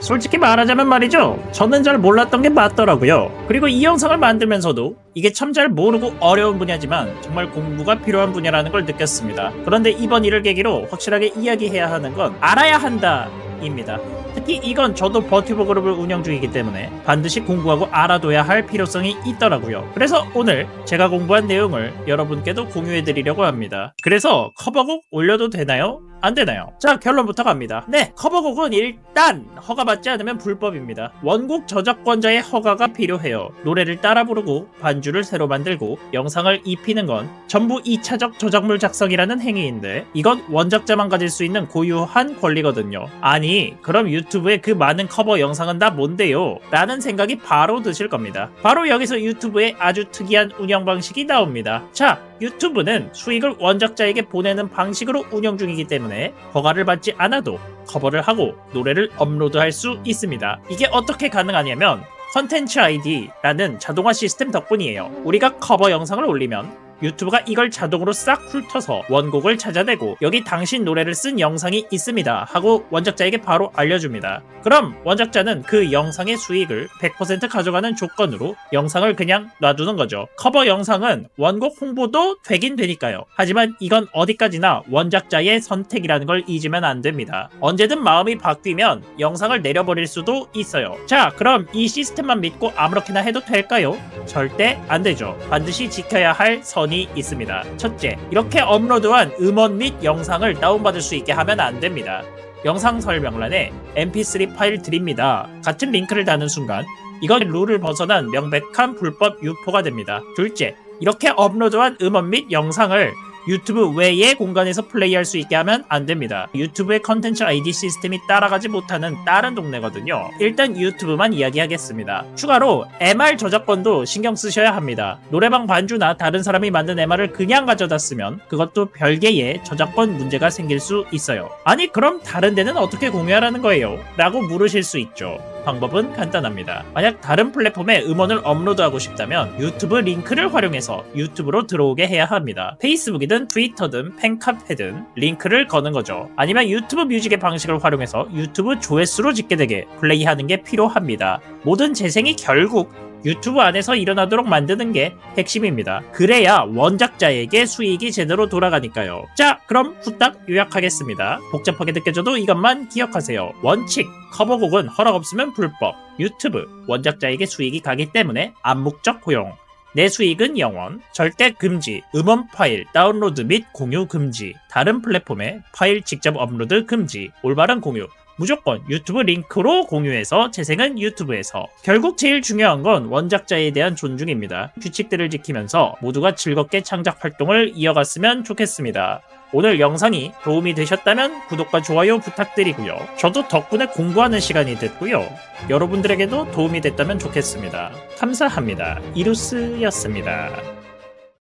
솔직히 말하자면 말이죠. 저는 잘 몰랐던 게 맞더라고요. 그리고 이 영상을 만들면서도 이게 참 잘 모르고 어려운 분야지만 정말 공부가 필요한 분야라는 걸 느꼈습니다. 그런데 이번 일을 계기로 확실하게 이야기해야 하는 건 알아야 한다 입니다. 특히 이건 저도 버튜버 그룹을 운영 중이기 때문에 반드시 공부하고 알아둬야 할 필요성이 있더라고요. 그래서 오늘 제가 공부한 내용을 여러분께도 공유해 드리려고 합니다. 그래서 커버곡 올려도 되나요? 안 되나요? 자, 결론부터 갑니다. 네, 커버곡은 일단 허가받지 않으면 불법입니다. 원곡 저작권자의 허가가 필요해요. 노래를 따라 부르고 반주를 새로 만들고 영상을 입히는 건 전부 2차적 저작물 작성이라는 행위인데 이건 원작자만 가질 수 있는 고유한 권리거든요. 아니, 그럼 유튜브에 그 많은 커버 영상은 다 뭔데요? 라는 생각이 바로 드실 겁니다. 바로 여기서 유튜브에 아주 특이한 운영 방식이 나옵니다. 자, 유튜브는 수익을 원작자에게 보내는 방식으로 운영 중이기 때문에 허가를 받지 않아도 커버를 하고 노래를 업로드할 수 있습니다. 이게 어떻게 가능하냐면 컨텐츠 ID라는 자동화 시스템 덕분이에요. 우리가 커버 영상을 올리면 유튜브가 이걸 자동으로 싹 훑어서 원곡을 찾아내고 여기 당신 노래를 쓴 영상이 있습니다 하고 원작자에게 바로 알려줍니다. 그럼 원작자는 그 영상의 수익을 100% 가져가는 조건으로 영상을 그냥 놔두는 거죠. 커버 영상은 원곡 홍보도 되긴 되니까요. 하지만 이건 어디까지나 원작자의 선택이라는 걸 잊으면 안 됩니다. 언제든 마음이 바뀌면 영상을 내려버릴 수도 있어요. 자, 그럼 이 시스템만 믿고 아무렇게나 해도 될까요? 절대 안 되죠. 반드시 지켜야 할 선이 있습니다. 첫째, 이렇게 업로드한 음원 및 영상을 다운받을 수 있게 하면 안 됩니다. 영상 설명란에 mp3 파일 드립니다. 같은 링크를 다는 순간 이건 룰을 벗어난 명백한 불법 유포가 됩니다. 둘째, 이렇게 업로드한 음원 및 영상을 유튜브 외의 공간에서 플레이할 수 있게 하면 안 됩니다. 유튜브의 컨텐츠 아이디 시스템이 따라가지 못하는 다른 동네거든요. 일단 유튜브만 이야기하겠습니다. 추가로 MR 저작권도 신경 쓰셔야 합니다. 노래방 반주나 다른 사람이 만든 MR을 그냥 가져다 쓰면 그것도 별개의 저작권 문제가 생길 수 있어요. 아니 그럼 다른 데는 어떻게 공유하라는 거예요? 라고 물으실 수 있죠. 방법은 간단합니다. 만약 다른 플랫폼에 음원을 업로드하고 싶다면 유튜브 링크를 활용해서 유튜브로 들어오게 해야 합니다. 페이스북이든 트위터든 팬카페든 링크를 거는 거죠. 아니면 유튜브 뮤직의 방식을 활용해서 유튜브 조회수로 집계 되게 플레이하는 게 필요합니다. 모든 재생이 결국 유튜브 안에서 일어나도록 만드는 게 핵심입니다. 그래야 원작자에게 수익이 제대로 돌아가니까요. 자, 그럼 후딱 요약하겠습니다. 복잡하게 느껴져도 이것만 기억하세요. 원칙, 커버곡은 허락 없으면 불법. 유튜브, 원작자에게 수익이 가기 때문에 암묵적 허용. 내 수익은 영원, 절대 금지, 음원 파일 다운로드 및 공유 금지, 다른 플랫폼에 파일 직접 업로드 금지, 올바른 공유, 무조건 유튜브 링크로 공유해서 재생은 유튜브에서. 결국 제일 중요한 건 원작자에 대한 존중입니다. 규칙들을 지키면서 모두가 즐겁게 창작 활동을 이어갔으면 좋겠습니다. 오늘 영상이 도움이 되셨다면 구독과 좋아요 부탁드리고요. 저도 덕분에 공부하는 시간이 됐고요. 여러분들에게도 도움이 됐다면 좋겠습니다. 감사합니다. 이루스였습니다.